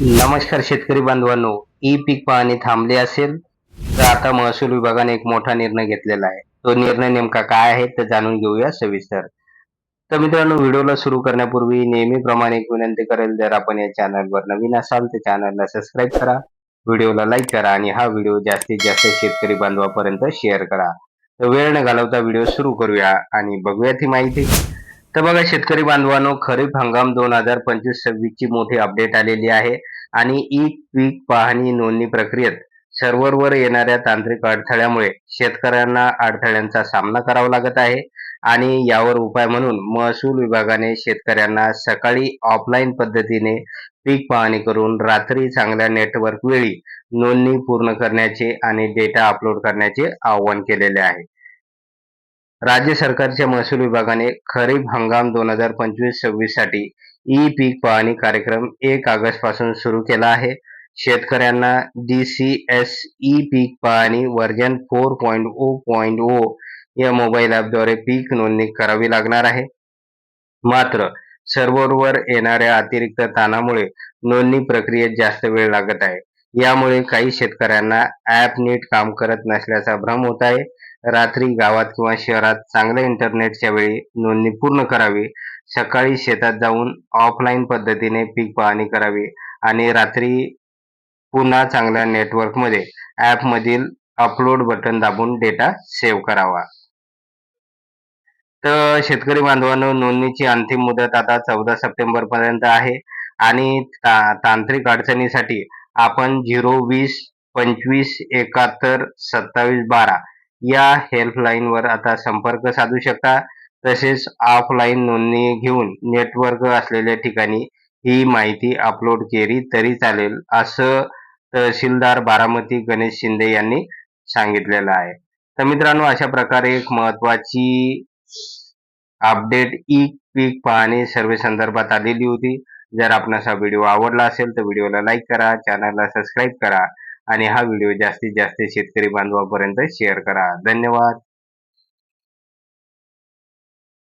नमस्कार शेतकरी बांधवांनो ई पीक पाहणी थांबली असेल तर आता महसूल विभागाने एक मोठा निर्णय घेतलेला आहे. तो निर्णय नेमका काय आहे ते जाणून घेऊया सविस्तर. तर मित्रांनो व्हिडिओला सुरू करण्यापूर्वी नेहमीप्रमाणे एक विनंती करेल जर आपण या चॅनलवर नवीन असाल तर चॅनलला सबस्क्राईब करा व्हिडिओला लाईक करा आणि हा व्हिडिओ जास्तीत जास्त शेतकरी बांधवापर्यंत शेअर करा. तर वेळ न घालवता व्हिडिओ सुरू करूया आणि बघूया ती माहिती. तर बघा शेतकरी बांधवांनो खरीप हंगाम दोन हजार पंचवीस सव्वीस ची मोठी अपडेट आलेली आहे आणि ई पीक पाहणी नोंदणी प्रक्रियेत सर्व्हरवर येणाऱ्या तांत्रिक अडथळ्यामुळे शेतकऱ्यांना अडथळ्यांचा सामना करावा लागत आहे आणि यावर उपाय म्हणून महसूल विभागाने शेतकऱ्यांना सकाळी ऑफलाईन पद्धतीने पीक पाहणी करून रात्री चांगल्या नेटवर्क वेळी नोंदणी पूर्ण करण्याचे आणि डेटा अपलोड करण्याचे आवाहन केलेले आहे. राज्य सरकारच्या महसूल विभागाने खरीप हंगाम दोन हजार पंचवीस सव्वीससाठी ई पीक पाहणी कार्यक्रम एक ऑगस्टपासून सुरू केला आहे. शेतकऱ्यांना डी सी एस ई पीक पाहणी version four point O point O या मोबाईल ॲपद्वारे पीक नोंदणी करावी लागणार आहे. मात्र सर्व्हरवर येणाऱ्या अतिरिक्त ताणामुळे नोंदणी प्रक्रियेत जास्त वेळ लागत आहे. यामुळे काही शेतकऱ्यांना ॲप नीट काम करत नसल्याचा भ्रम होत आहे. रात्री गावात किंवा शहरात चांगल्या इंटरनेटच्या वेळी नोंदणी पूर्ण करावी. सकाळी शेतात जाऊन ऑफलाईन पद्धतीने पीक पाहणी करावी आणि रात्री पुन्हा चांगल्या नेटवर्कमध्ये ॲपमधील अपलोड बटन दाबून डेटा सेव्ह करावा. तर शेतकरी बांधवांनो नोंदणीची अंतिम मुदत आता चौदा सप्टेंबर पर्यंत आहे आणि ता तांत्रिक अडचणीसाठी आपण झिरो वीस पंचवीस एकाहत्तर सत्तावीस बारा या हेल्पलाईनवर आता संपर्क साधू शकता. तसेच ऑफलाईन नोंदणी घेऊन नेटवर्क असलेल्या ठिकाणी ही माहिती अपलोड केली तरी चालेल असं तहसीलदार बारामती गणेश शिंदे यांनी सांगितलेलं आहे. तर मित्रांनो अशा प्रकारे एक महत्वाची अपडेट ई पीक पाहणी सर्वे संदर्भात आलेली होती. जर आपणास हा व्हिडिओ आवडला असेल तर व्हिडिओला लाईक करा चॅनलला सबस्क्राईब करा. आणि हा व्हिडिओ जास्तीत जास्त शेतकरी बांधवापर्यंत शेअर करा. धन्यवाद.